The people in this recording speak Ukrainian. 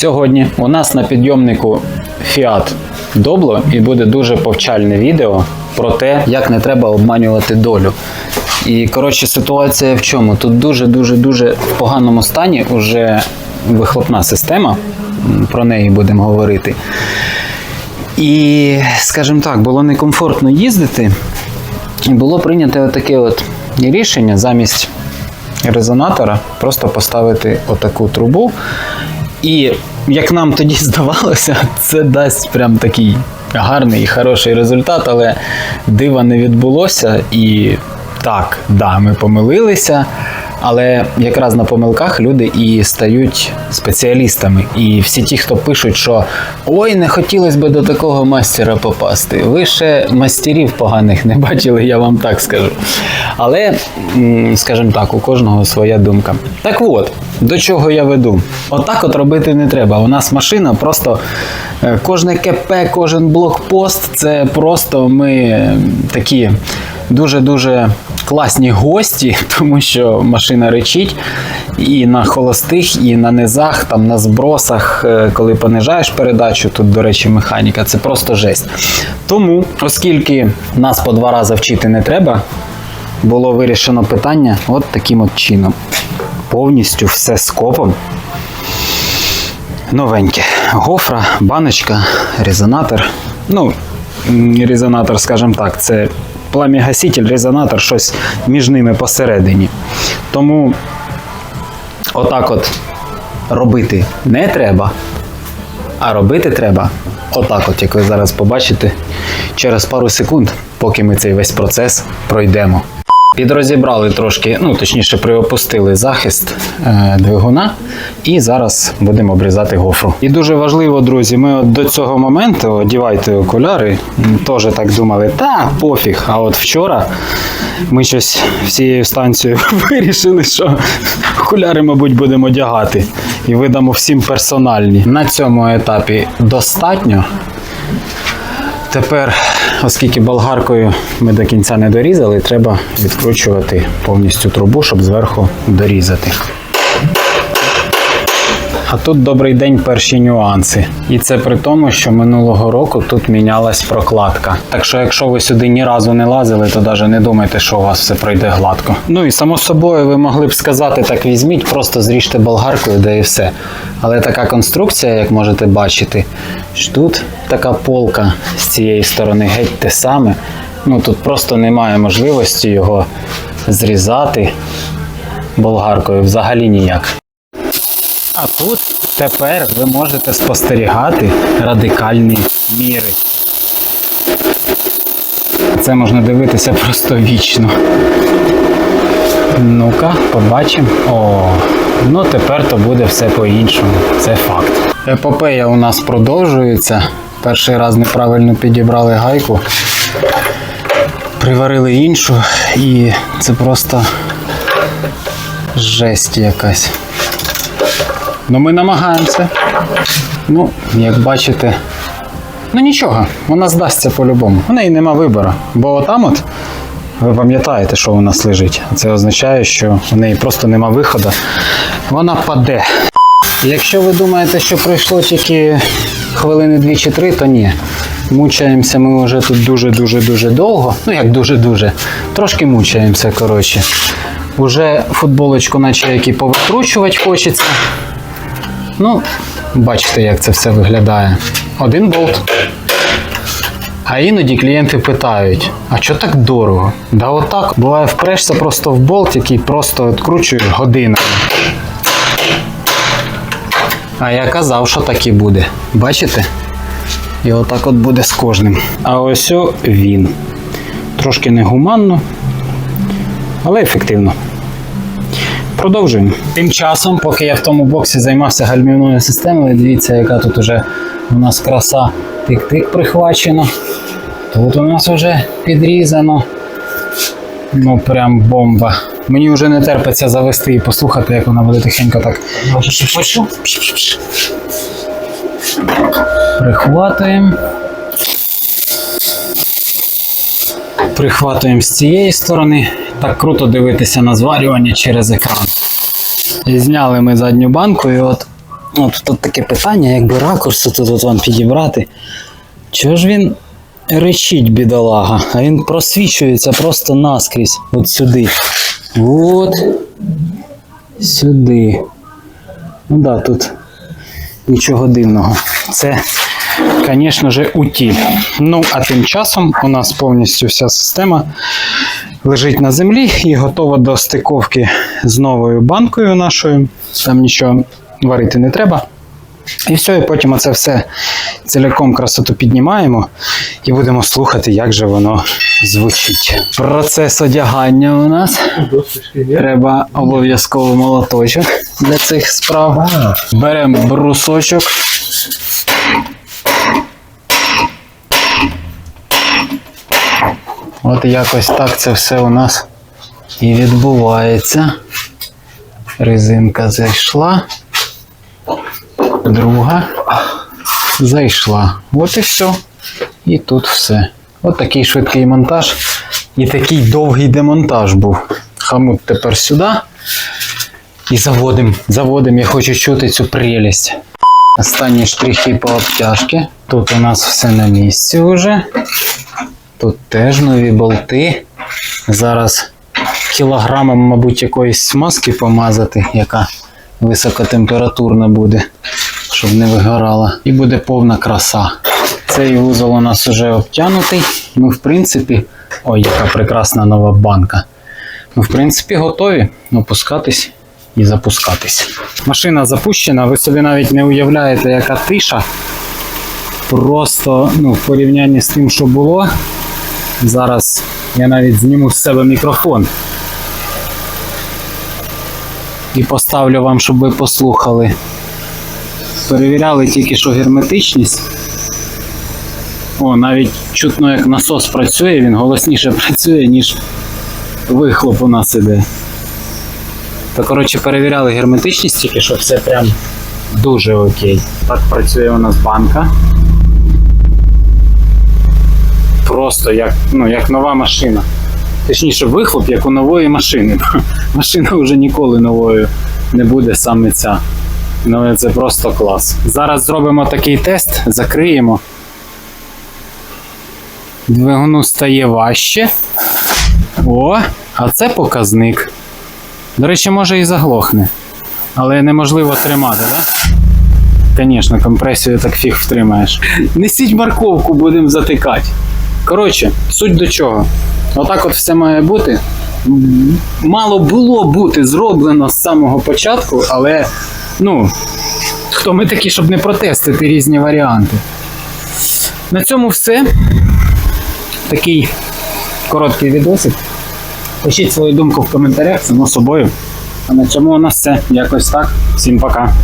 Сьогодні у нас на підйомнику Fiat Doblo і буде дуже повчальне відео про те, як не треба обманювати долю. І коротше, ситуація в чому? Тут дуже дуже в поганому стані уже вихлопна система. Про неї будемо говорити. І, скажімо так, було некомфортно їздити. І було прийнято таке от рішення замість резонатора просто поставити отаку трубу. І як нам тоді здавалося, це дасть прям такий гарний і хороший результат, але дива не відбулося. І так, да, ми помилилися. Але якраз на помилках люди і стають спеціалістами. І всі ті, хто пишуть, що ой, не хотілося би до такого мастера попасти. Ви ще мастерів поганих не бачили, я вам так скажу. Але, скажімо так, у кожного своя думка. Так от, до чого я веду? Отак от робити не треба. У нас машина просто е, кожне КП, кожен блокпост це просто ми такі дуже-дуже класні гості, тому що машина речить і на холостих, і на низах, там на збросах, е, коли понижаєш передачу, тут, до речі, механіка, це просто жесть. Тому, оскільки нас по два рази вчити не треба, було вирішено питання от таким от чином. Повністю все скопом. Новеньке. Гофра, баночка, резонатор. Ну, резонатор, скажімо так, це пламігаситель, резонатор, щось між ними посередині. Тому отак от робити не треба, а робити треба отак, от, як ви зараз побачите, через пару секунд, поки ми цей весь процес пройдемо. Підрозібрали трошки, ну точніше, приопустили захист е, двигуна, і зараз будемо обрізати гофру. І дуже важливо, друзі, ми до цього моменту одівайте окуляри. Теж так думали, та пофіг. А от вчора ми щось всією станцією вирішили, що окуляри, мабуть, будемо одягати і видамо всім персональні. На цьому етапі достатньо. Тепер, оскільки болгаркою ми до кінця не дорізали, треба відкручувати повністю трубу, щоб зверху дорізати. А тут добрий день перші нюанси. І це при тому, що минулого року тут мінялась прокладка. Так що, якщо ви сюди ні разу не лазили, то навіть не думайте, що у вас все пройде гладко. Ну і само собою ви могли б сказати, так візьміть, просто зріжте болгаркою, де і все. Але така конструкція, як можете бачити, що тут така полка з цієї сторони геть те саме. Ну тут просто немає можливості його зрізати болгаркою взагалі ніяк. А тут тепер ви можете спостерігати радикальні міри. Це можна дивитися просто вічно. Ну-ка, побачимо. О, ну тепер то буде все по-іншому. Це факт. Епопея у нас продовжується. Перший раз неправильно підібрали гайку, приварили іншу, і це просто жесть якась. Ну, ми намагаємося. Ну, як бачите, ну нічого, вона здасться по-любому. У неї нема вибору. Бо отам от, ви пам'ятаєте, що у нас лежить. Це означає, що у неї просто нема виходу. Вона паде. Якщо ви думаєте, що пройшло тільки хвилини дві чи три, то ні. Мучаємося ми вже тут дуже-дуже-дуже довго. Ну як дуже-дуже. Трошки мучаємося, коротше. Уже футболочку, наче як і повикручувати хочеться. Ну, бачите, як це все виглядає. Один болт. А іноді клієнти питають: а що так дорого? Да отак. Буває, впрешся просто в болт, який просто відкручуєш годинами. А я казав, що так і буде. Бачите? І отак от буде з кожним. А ось він. Трошки негуманно, але ефективно. Продовжуємо. Тим часом, поки я в тому боксі займався гальмівною системою, дивіться, яка тут уже у нас краса тик-тик прихвачено. Тут у нас вже підрізано. Ну, прям бомба. Мені вже не терпиться завести і послухати, як вона буде тихенько так. Прихватуємо. Прихватуємо з цієї сторони. Так круто дивитися на зварювання через екран. І зняли ми задню банку, і от От тут таке питання, якби ракурс тут от вам підібрати. Чого ж він речить, бідолага, а він просвічується просто наскрізь. От сюди. От. Сюди. Ну да, тут нічого дивного. Це, звісно ж, утіль. Ну, а тим часом у нас повністю вся система лежить на землі і готова до стиковки з новою банкою нашою. Там нічого варити не треба. І все, і потім оце все ціляком красоту піднімаємо і будемо слухати, як же воно звучить. Процес одягання у нас. Треба обов'язково молоточок для цих справ. Беремо брусочок. От якось так це все у нас і відбувається. Резинка зайшла. Друга зайшла. От і все. І тут все. От такий швидкий монтаж. І такий довгий демонтаж був. Хамут тепер сюди. І заводимо. Заводимо. Я хочу чути цю прелість. Останні штрихи по обтяжки. Тут у нас все на місці вже. Тут теж нові болти. Зараз кілограмом, мабуть, якоїсь смазки помазати, яка високотемпературна буде, щоб не вигорала. І буде повна краса. Цей вузол у нас вже обтянутий. Ми, в принципі, ой, яка прекрасна нова банка. Ми, в принципі, готові опускатись і запускатись. Машина запущена, ви собі навіть не уявляєте, яка тиша. Просто ну, в порівнянні з тим, що було. Зараз я навіть зніму з себе мікрофон. І поставлю вам, щоб ви послухали. Перевіряли тільки що герметичність. О, навіть чутно, як насос працює, він голосніше працює, ніж вихлоп у нас іде. То, коротше, перевіряли герметичність, тільки що все прям дуже окей. Так працює у нас банка. Просто як, ну, як нова машина. Точніше, вихлоп, як у нової машини. Машина вже ніколи новою не буде саме ця. Ну, це просто клас. Зараз зробимо такий тест, закриємо. Двигуну стає важче. О, а це показник. До речі, може і заглохне. Але неможливо тримати, так? Да? Звісно, компресію так фіг втримаєш. Несіть морковку, будемо затикати. Коротше, суть до чого. Отак от все має бути. Мало було бути зроблено з самого початку, але ну, хто ми такі, щоб не протестити різні варіанти. На цьому все. Такий короткий відосик. Пишіть свою думку в коментарях, само собою. А на цьому у нас все. Якось так. Всім пока.